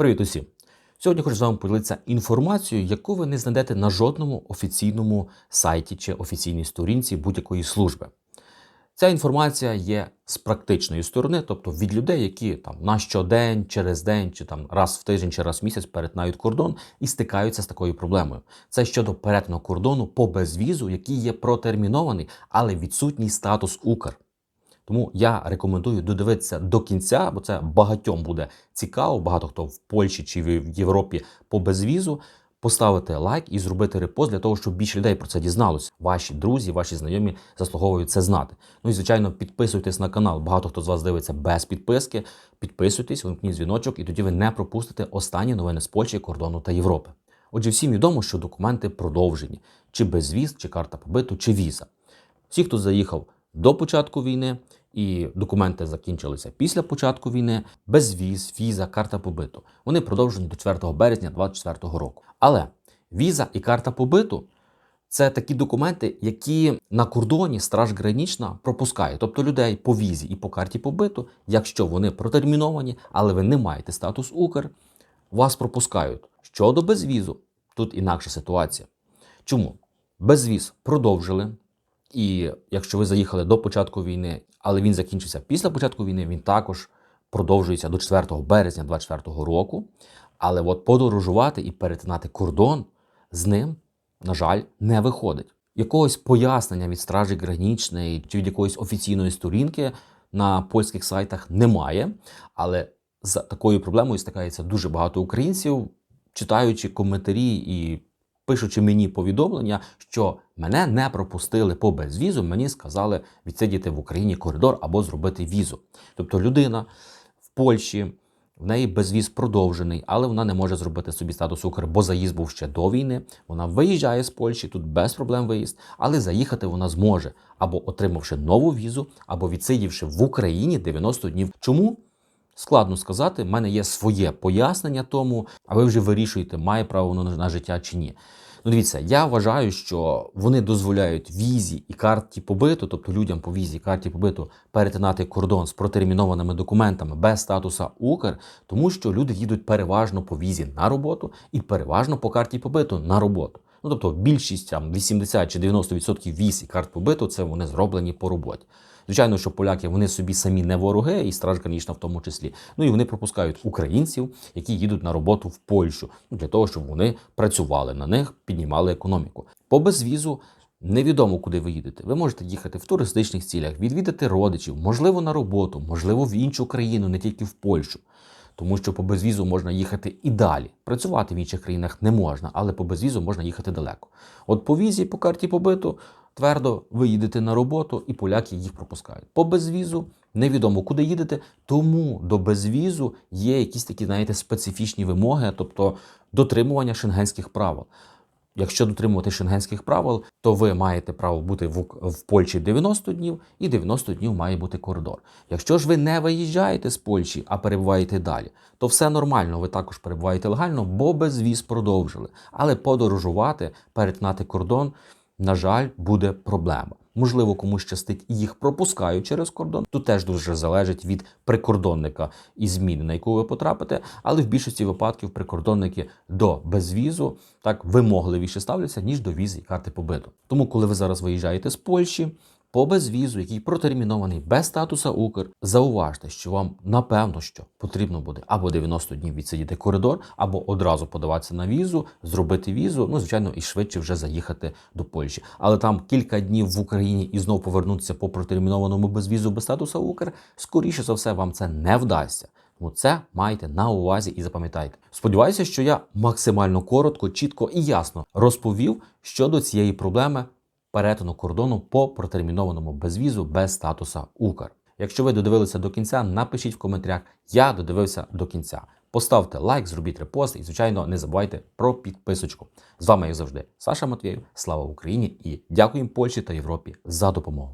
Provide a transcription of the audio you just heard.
Привіт усім! Сьогодні хочу з вами поділитися інформацією, яку ви не знайдете на жодному офіційному сайті чи офіційній сторінці будь-якої служби. Ця інформація є з практичної сторони, тобто від людей, які там на щодень, через день, чи там раз в тиждень, чи раз в місяць перетинають кордон і стикаються з такою проблемою. Це щодо перетину кордону по безвізу, який є протермінований, але відсутній статус Укр. Тому я рекомендую додивитися до кінця, бо це багатьом буде цікаво. Багато хто в Польщі чи в Європі по безвізу. Поставити лайк і зробити репост для того, щоб більше людей про це дізналося. Ваші друзі, ваші знайомі заслуговують це знати. Ну і звичайно, підписуйтесь на канал. Багато хто з вас дивиться без підписки. Підписуйтесь, вимкніть дзвіночок, і тоді ви не пропустите останні новини з Польщі, кордону та Європи. Отже, всім відомо, що документи продовжені: чи безвіз, чи карта побиту, чи віза. Всі, хто заїхав до початку війни, і документи закінчилися після початку війни, безвіз, віза, карта побиту. Вони продовжені до 4 березня 2024 року. Але віза і карта побиту це такі документи, які на кордоні Страж Гранічна пропускає, тобто людей по візі і по карті побиту, якщо вони протерміновані, але ви не маєте статус Укр, вас пропускають. Щодо безвізу, тут інакша ситуація. Чому? Безвіз продовжили. І якщо ви заїхали до початку війни, але він закінчився після початку війни, він також продовжується до 4 березня 2024 року. Але от подорожувати і перетинати кордон з ним, на жаль, не виходить. Якогось пояснення від Стражі Гранічної чи від якоїсь офіційної сторінки на польських сайтах немає. Але з такою проблемою стикається дуже багато українців, читаючи коментарі і пишучи мені повідомлення, що мене не пропустили по безвізу, мені сказали відсидіти в Україні коридор або зробити візу. Тобто людина в Польщі. В неї безвіз продовжений, але вона не може зробити собі статус Укр, бо заїзд був ще до війни. Вона виїжджає з Польщі, тут без проблем виїзд, але заїхати вона зможе або отримавши нову візу, або відсидівши в Україні 90 днів. Чому? Складно сказати, в мене є своє пояснення тому, а ви вже вирішуєте, має право воно на життя чи ні. Ну, дивіться, я вважаю, що вони дозволяють візі і карті побиту, тобто людям по візі і карті побиту перетинати кордон з протермінованими документами без статуса Укр, тому що люди їдуть переважно по візі на роботу і переважно по карті побиту на роботу. Ну тобто більшість там 80 чи 90% віз і карт побиту це вони зроблені по роботі. Звичайно, що поляки вони собі самі не вороги, і страж гранічна в тому числі. Ну і вони пропускають українців, які їдуть на роботу в Польщу, ну, для того, щоб вони працювали на них, піднімали економіку. По безвізу невідомо, куди ви їдете. Ви можете їхати в туристичних цілях, відвідати родичів, можливо, на роботу, можливо, в іншу країну, не тільки в Польщу. Тому що по безвізу можна їхати і далі. Працювати в інших країнах не можна, але по безвізу можна їхати далеко. От по візі, по карті побиту, твердо ви їдете на роботу, і поляки їх пропускають. По безвізу невідомо, куди їдете, тому до безвізу є якісь такі, знаєте, специфічні вимоги, тобто дотримування шенгенських правил. Якщо дотримувати шенгенських правил, то ви маєте право бути в, в Польщі 90 днів, і 90 днів має бути коридор. Якщо ж ви не виїжджаєте з Польщі, а перебуваєте далі, то все нормально, ви також перебуваєте легально, бо безвіз продовжили. Але подорожувати, перетинати кордон, на жаль, буде проблема. Можливо, комусь щастить і їх пропускають через кордон. Тут теж дуже залежить від прикордонника і зміни, на яку ви потрапите. Але в більшості випадків прикордонники до безвізу так вимогливіше ставляться, ніж до візи і карти побиту. Тому, коли ви зараз виїжджаєте з Польщі, по безвізу, який протермінований без статуса Укр, зауважте, що вам напевно що потрібно буде або 90 днів відсидіти коридор, або одразу подаватися на візу, зробити візу, ну звичайно, і швидше вже заїхати до Польщі. Але там кілька днів в Україні і знову повернутися по протермінованому безвізу без статуса Укр, скоріше за все, вам це не вдасться. Тому це маєте на увазі і запам'ятайте. Сподіваюся, що я максимально коротко, чітко і ясно розповів щодо цієї проблеми перетину кордону по протермінованому безвізу без статуса Укр. Якщо ви додивилися до кінця, напишіть в коментарях, я додивився до кінця. Поставте лайк, зробіть репост і, звичайно, не забувайте про підписочку. З вами, як завжди, Саша Матвєєв. Слава Україні і дякуємо Польщі та Європі за допомогу.